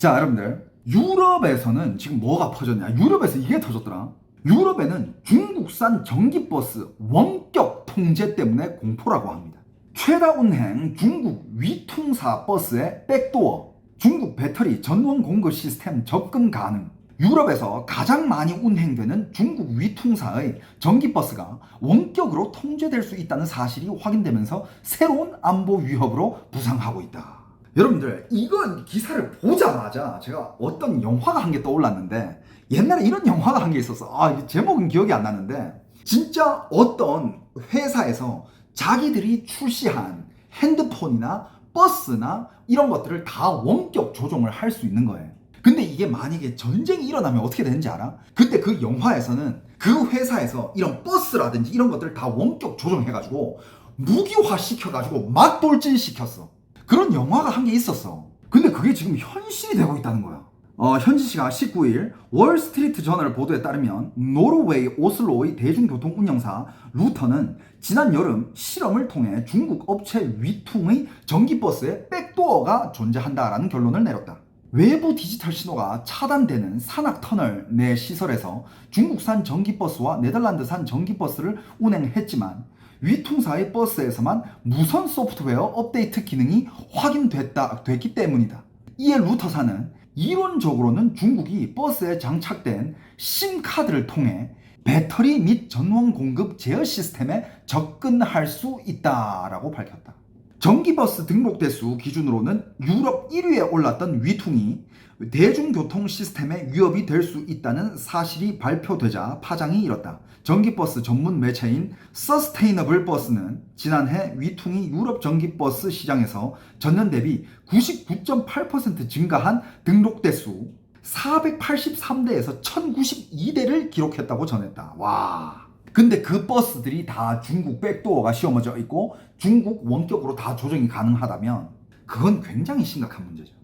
자, 여러분들. 유럽에서는 지금 뭐가 퍼졌냐? 유럽에서 이게 터졌더라. 유럽에는 중국산 전기버스 원격 통제 때문에 공포라고 합니다. 최다 운행 중국 위퉁사 버스의 백도어, 중국 배터리 전원 공급 시스템 접근 가능, 유럽에서 가장 많이 운행되는 중국 위퉁사의 전기버스가 원격으로 통제될 수 있다는 사실이 확인되면서 새로운 안보 위협으로 부상하고 있다. 여러분들 이건 기사를 보자마자 제가 어떤 영화가 한 개 떠올랐는데 옛날에 이런 영화가 한게 있었어. 아 제목은 기억이 안 나는데 진짜 어떤 회사에서 자기들이 출시한 핸드폰이나 버스나 이런 것들을 다 원격 조종을 할 수 있는 거예요. 근데 이게 만약에 전쟁이 일어나면 어떻게 되는지 알아? 그때 그 영화에서는 그 회사에서 이런 버스라든지 이런 것들을 다 원격 조종해가지고 무기화 시켜가지고 막 돌진 시켰어. 그런 영화가 한 게 있었어. 근데 그게 지금 현실이 되고 있다는 거야. 어, 현지시가 19일 월스트리트 저널 보도에 따르면 노르웨이 오슬로의 대중교통 운영사 루터는 지난 여름 실험을 통해 중국 업체 위퉁의 전기버스에 백도어가 존재한다라는 결론을 내렸다. 외부 디지털 신호가 차단되는 산악 터널 내 시설에서 중국산 전기버스와 네덜란드산 전기버스를 운행했지만 위퉁사의 버스에서만 무선 소프트웨어 업데이트 기능이 확인됐다 됐기 때문이다. 이에 루터사는 이론적으로는 중국이 버스에 장착된 심카드를 통해 배터리 및 전원 공급 제어 시스템에 접근할 수 있다라고 밝혔다. 전기버스 등록 대수 기준으로는 유럽 1위에 올랐던 위퉁이 대중교통 시스템에 위협이 될 수 있다는 사실이 발표되자 파장이 일었다. 전기버스 전문 매체인 서스테이너블 버스는 지난해 위퉁이 유럽 전기버스 시장에서 전년 대비 99.8% 증가한 등록 대수 483대에서 1092대를 기록했다고 전했다. 와. 근데 그 버스들이 다 중국 백도어가 씌워져 있고 중국 원격으로 다 조정이 가능하다면 그건 굉장히 심각한 문제죠.